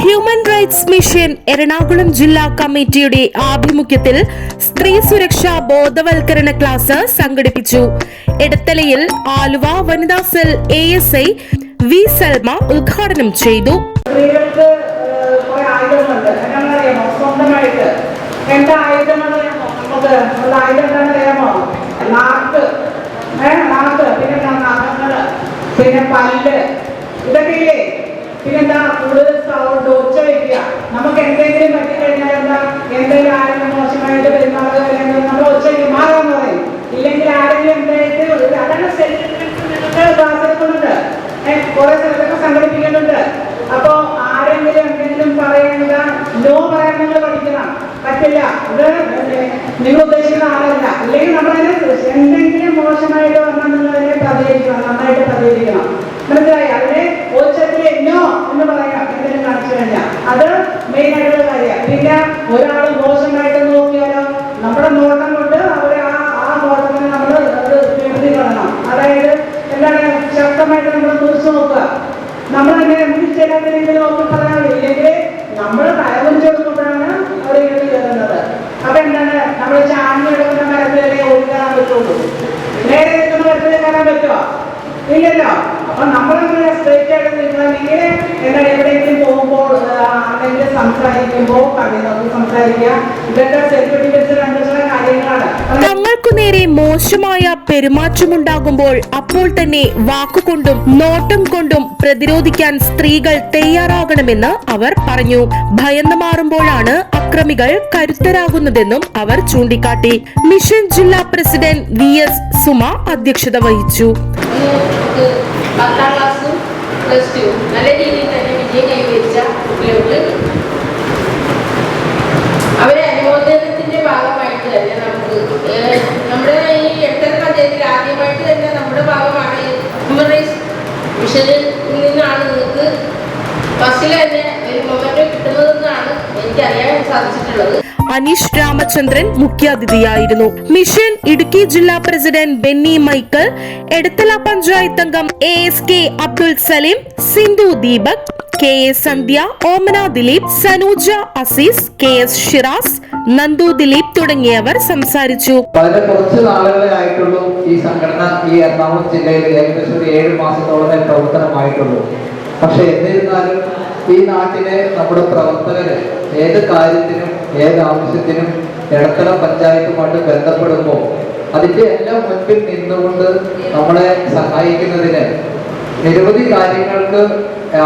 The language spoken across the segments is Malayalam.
ഹ്യൂമൻ റൈറ്റ്സ് മിഷൻ എറണാകുളം ജില്ലാ കമ്മിറ്റിയുടെ ആഭിമുഖ്യത്തിൽ സ്ത്രീ സുരക്ഷാ ബോധവൽക്കരണ ക്ലാസ് സംഘടിപ്പിച്ചു. എടത്തലയിൽ ആലുവ വനിതാ cell A S I V Salma ഉദ്ഘാടനം ചെയ്തു. സ്വന്തമായിട്ട് എന്താ പിന്നെ പല്ല്. ഇതൊക്കെ ഇല്ലേ? പിന്നെന്താ? കൂടുതൽ സൗണ്ട് ഒച്ച വയ്ക്കുക നമുക്ക് എന്തെങ്കിലും പറ്റിക്കഴിഞ്ഞാൽ എന്താ എന്തെങ്കിലും ആരെങ്കിലും മോശമായിട്ട് പെരുമാറുക അല്ലെങ്കിൽ നമ്മൾ ഒച്ച വയ്ക്കും മാറാന്ന് പറയും ഇല്ലെങ്കിൽ ആരെങ്കിലും എന്തായിട്ട് ഒരു- അതാണ് സെൽഫ് ക്ലാസ് എടുക്കുന്നുണ്ട് ഏഹ് കുറെ സ്ഥലത്തൊക്കെ സംഘടിപ്പിക്കുന്നുണ്ട് അപ്പോ ആരെങ്കിലും എന്തെങ്കിലും പറയുന്നത് നിങ്ങൾ പഠിക്കണം. പറ്റില്ല. അത് നിങ്ങൾ ഉദ്ദേശിക്കുന്ന ആളല്ല. അല്ലെങ്കിൽ നമ്മളതിനെ എന്തെങ്കിലും മോശമായിട്ട് വന്നാൽ നിങ്ങൾ അതിനെ പ്രതികരിക്കണം. നന്നായിട്ട് പ്രതികരിക്കണം. മനസ്സിലായി? അതിനെ ഓച്ചത്തിൽ നോ എന്ന് പറയാം. എന്തെങ്കിലും കാണിച്ചു കഴിഞ്ഞാൽ അത് മെയിൻ ആയിട്ടുള്ള കാര്യം പിന്നെ ഒരാൾ മോശമായിട്ട് നോക്കിയാലോ നമ്മുടെ നോട്ടം കൊണ്ട് അവരെ ആ ആ നോട്ടത്തിന് നമ്മൾ അത് എഴുതി കാണണം അതായത് എന്താണ് ശക്തമായിട്ട് നമ്മൾ കുറിച്ച് നോക്കുക നമ്മൾ അങ്ങനെ മുന്നിച്ചേരാത്ത രീതിയിൽ നോക്കി പറഞ്ഞാൽ ഇല്ലെങ്കിൽ നമ്മൾ തലകുറിച്ച് കൊടുക്കുമ്പോഴാണ് അവർ ഇങ്ങനെ കയറുന്നത് അപ്പൊ എന്താണ് നമ്മൾ ചാഞ്ഞ് കിടക്കുന്ന മരത്തിലല്ലേ ഓടിക്കാറാൻ പറ്റുള്ളൂ നേരെ നിൽക്കുന്ന ആയിട്ട് പോകുമ്പോൾ സംസാരിക്കുമ്പോൾ കണ്ണി സംസാരിക്കുക. ഇതൊക്കെ സെൽഫ് നേരെ മോശമായ പെരുമാറ്റമുണ്ടാകുമ്പോൾ അപ്പോൾ തന്നെ വാക്കുകൊണ്ടും നോട്ടം കൊണ്ടും പ്രതിരോധിക്കാൻ സ്ത്രീകൾ തയ്യാറാകണമെന്ന് അവർ പറഞ്ഞു. ഭയന്ന് മാറുമ്പോഴാണ് അക്രമികൾ കരുത്തരാകുന്നതെന്നും അവർ ചൂണ്ടിക്കാട്ടി. മിഷൻ ജില്ലാ പ്രസിഡന്റ് വി എസ് സുമ അധ്യക്ഷത വഹിച്ചു. പത്താം പ്ലസ് ടു നല്ല രീതിയിൽ തന്നെ വിജയം കൈവരിച്ച കുട്ടികൾക്ക് നമ്മുടെ ഈ എട്ടര പഞ്ചായത്തിൽ ആദ്യമായിട്ട് തന്നെ നമ്മുടെ ഭാഗമാണ് ഹ്യൂമൻ റൈറ്റ്സ് മിഷനിൽ നിന്നാണ് നിങ്ങൾക്ക് ബസ്സിൽ തന്നെ ഒരു മൊമെന്റ് കിട്ടുന്നതെന്നാണ് എനിക്കറിയാൻ സാധിച്ചിട്ടുള്ളത്. അനീഷ് രാമചന്ദ്രൻ മുഖ്യാതിഥിയായിരുന്നു. മിഷൻ ഇടുക്കി ജില്ലാ പ്രസിഡന്റ് ബെന്നി മൈക്കിൾ എടത്തല പഞ്ചായത്ത് അംഗം A S K Abdul Saleem Sindhu Deepak K S Sandhya Omana Dileep Sanuja Azeez K S Shiraz Nandu Dileep തുടങ്ങിയവർ സംസാരിച്ചു. കുറച്ച് നാളുകളെ ആയിട്ടുള്ളൂ ഈ സംഘടന ഈ എറണാകുളം ജില്ലയിൽ ഏകദേശം ഒരു ഏഴ് മാസത്തോളം പ്രവർത്തനമായിട്ടുള്ളൂ. പക്ഷെ എന്നിരുന്നാലും ഈ നാട്ടിലെ നമ്മുടെ പ്രവർത്തകര് ഏത് കാര്യത്തിനും ഏത് ആവശ്യത്തിനും ഇടത്തല പഞ്ചായത്തുമായിട്ട് ബന്ധപ്പെടുമ്പോൾ അതിന്റെ എല്ലാം മുൻപിൽ നിന്നുകൊണ്ട് നമ്മളെ സഹായിക്കുന്നതിന് നിരവധി കാര്യങ്ങൾക്ക്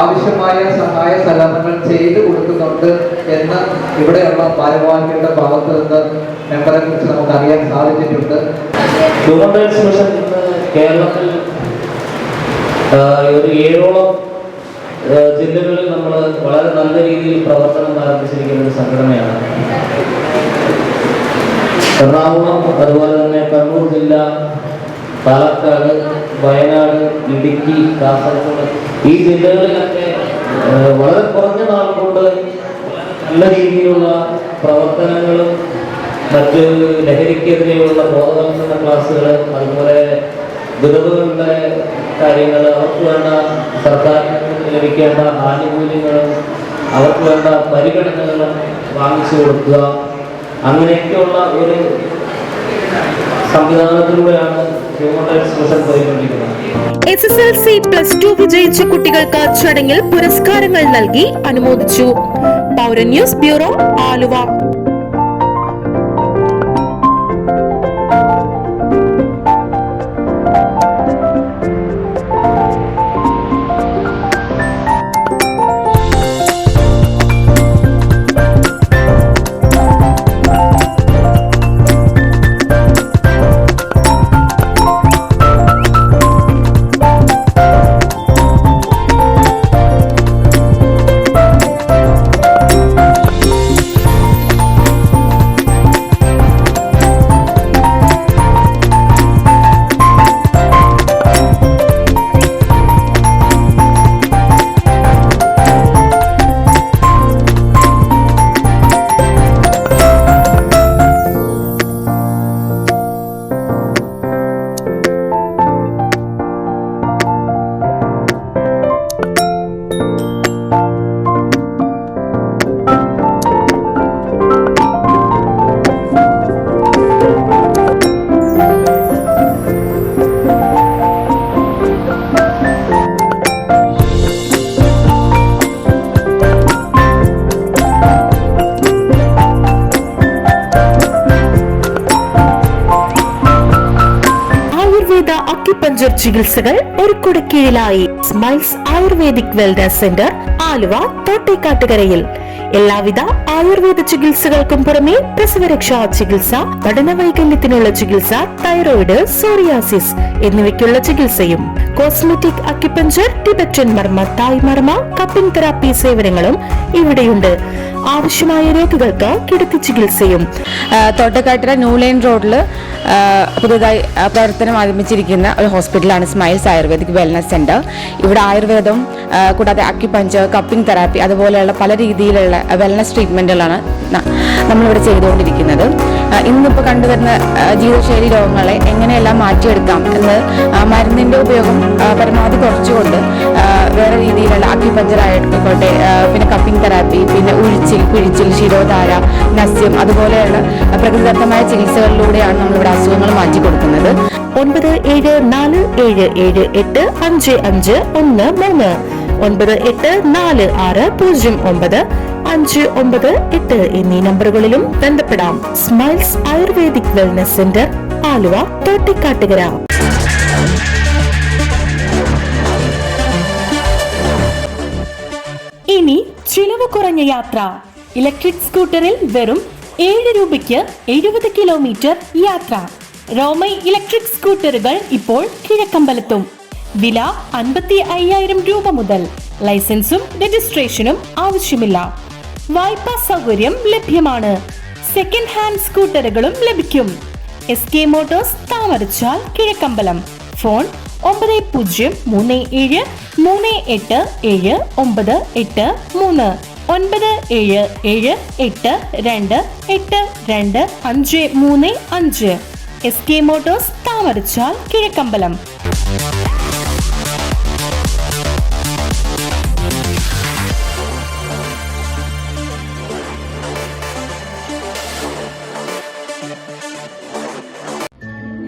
ആവശ്യമായ സഹായ സഹകരണങ്ങൾ ചെയ്തു കൊടുക്കുന്നുണ്ട് എന്ന് ഇവിടെയുള്ള ഭാരവാഹികളുടെ ഭാഗത്ത് നിന്ന് മെമ്പറെ കുറിച്ച് നമുക്ക് അറിയാൻ സാധിച്ചിട്ടുണ്ട് കേരളത്തിൽ ഒരു ഏഴോളം ജില്ലകളിൽ നമ്മൾ വളരെ നല്ല രീതിയിൽ പ്രവർത്തനം ആരംഭിച്ചിരിക്കുന്ന ഒരു സംഘടനയാണ്. എറണാകുളം അതുപോലെ തന്നെ കണ്ണൂർ ജില്ല പാലക്കാട് വയനാട് ഇടുക്കി കാസർഗോഡ് ഈ ജില്ലകളിലൊക്കെ വളരെ കുറഞ്ഞ നാൾ കൊണ്ട് നല്ല രീതിയിലുള്ള പ്രവർത്തനങ്ങളും മറ്റ് ലഹരിക്കെതിരെയുള്ള ബോധവൽക്കരണ ക്ലാസ്സുകൾ അതുപോലെ വിധവകളുടെ കാര്യങ്ങൾ അവർക്ക് വേണ്ട സർക്കാരിൽ നിന്ന് ലഭിക്കേണ്ട ആനുകൂല്യങ്ങളും അവർക്ക് വേണ്ട പരിഗണനകളും വാങ്ങിച്ചു കൊടുക്കുക. അങ്ങനെയൊക്കെയുള്ള ഒരു സംവിധാനത്തിലൂടെയാണ് S S L C plus two വിജയിച്ച കുട്ടികൾക്ക് ചടങ്ങിൽ പുരസ്കാരങ്ങൾ നൽകി അനുമോദിച്ചു. പൗര ന്യൂസ് ബ്യൂറോ ആലുവ. ചികിത്സകൾ ഒരു കുടക്കീഴിലായി Smiles Ayurvedic wellness centre Aluva തോട്ടേക്കാട്ടുകരയിൽ. എല്ലാവിധ ആയുർവേദ ചികിത്സകൾക്കും പുറമെ പ്രസവരക്ഷാ ചികിത്സ പഠന വൈകല്യത്തിനുള്ള ചികിത്സ തൈറോയിഡ് സോറിയാസിസ് എന്നിവയ്ക്കുള്ള ചികിത്സയും. കോസ്മെറ്റിക് അക്യുപഞ്ചർ ടിബറ്റൻ മർമ്മ തായ് മർമ്മ കപ്പിംഗ് തെറാപ്പി സേവനങ്ങളും ഇവിടെയുണ്ട്. ആവശ്യമായ രേഖകൾക്ക് കിടത്തി ചികിത്സയും. തോട്ടക്കാട്ടിലെ ന്യൂ ലൈൻ റോഡിൽ പുതുതായി പ്രവർത്തനം ആരംഭിച്ചിരിക്കുന്ന ഒരു ഹോസ്പിറ്റലാണ് സ്മൈൽസ് ആയുർവേദിക് വെൽനസ് സെന്റർ ഇവിടെ ആയുർവേദം കൂടാതെ അക്യുപഞ്ചർ കപ്പിംഗ് തെറാപ്പി അതുപോലെയുള്ള പല രീതിയിലുള്ള വെൽനസ് ട്രീറ്റ്മെന്റുകളാണ് നമ്മളിവിടെ ചെയ്തുകൊണ്ടിരിക്കുന്നത്. ഇന്നിപ്പോൾ കണ്ടുവരുന്ന ജീവിതശൈലി രോഗങ്ങളെ എങ്ങനെയെല്ലാം മാറ്റിയെടുക്കാം എന്ന് മരുന്നിന്റെ ഉപയോഗം പരമാവധി കുറച്ചുകൊണ്ട് വേറെ രീതിയിലുള്ള അക്യുപഞ്ചർ ആയിക്കോട്ടെ പിന്നെ കപ്പിംഗ് തെറാപ്പി പിന്നെ ഉഴിച്ചിൽ പിഴിച്ചിൽ ശിരോധാര നസ്യം അതുപോലെയുള്ള പ്രകൃതിദത്തമായ ചികിത്സകളിലൂടെയാണ് നമ്മളിവിടെ അസുഖങ്ങൾ മാറ്റി കൊടുക്കുന്നത് ഒൻപത് ഏഴ് നാല് ഏഴ് ഏഴ് എട്ട് അഞ്ച് അഞ്ച് ഒന്ന് മൂന്ന്. ഒൻപത് എട്ട് നാല് ആറ് പൂജ്യം ഒമ്പത് അഞ്ച് ഒമ്പത് എട്ട് എന്നീ നമ്പറുകളിലും ബന്ധപ്പെടാം. Smiles Ayurvedic wellness centre Aluva Thottikkattukara. ഇനി ചിലവ് കുറഞ്ഞ യാത്ര. ഇലക്ട്രിക് സ്കൂട്ടറിൽ വെറും ഏഴ് രൂപയ്ക്ക് എഴുപത് കിലോമീറ്റർ യാത്ര. റോമൈ ഇലക്ട്രിക് സ്കൂട്ടറുകൾ ഇപ്പോൾ കിഴക്കമ്പലത്തും. വില അൻപത്തി അയ്യായിരം രൂപ മുതൽ. ലൈസൻസും രജിസ്ട്രേഷനും ആവശ്യമില്ല. വായ്പാ സൗകര്യം ലഭ്യമാണ്. സെക്കൻഡ് ഹാൻഡ് സ്കൂട്ടറുകളും ലഭിക്കും. S K Motors Thamarachal Kizhakkambalam. Phone ഒമ്പത് പൂജ്യം മൂന്ന് ഏഴ് മൂന്ന് എട്ട് ഏഴ് ഒമ്പത് എട്ട് മൂന്ന്. ഒൻപത് ഏഴ് ഏഴ് എട്ട് രണ്ട് എട്ട് രണ്ട് അഞ്ച് മൂന്ന് അഞ്ച്. S K Motors Thamarachal Kizhakkambalam.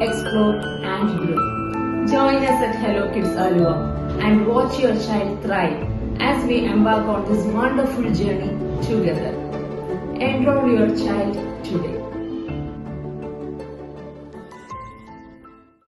explore, and grow. Join us at Hello Kids Alua and watch your child thrive as we embark on this wonderful journey together. Enroll your child today.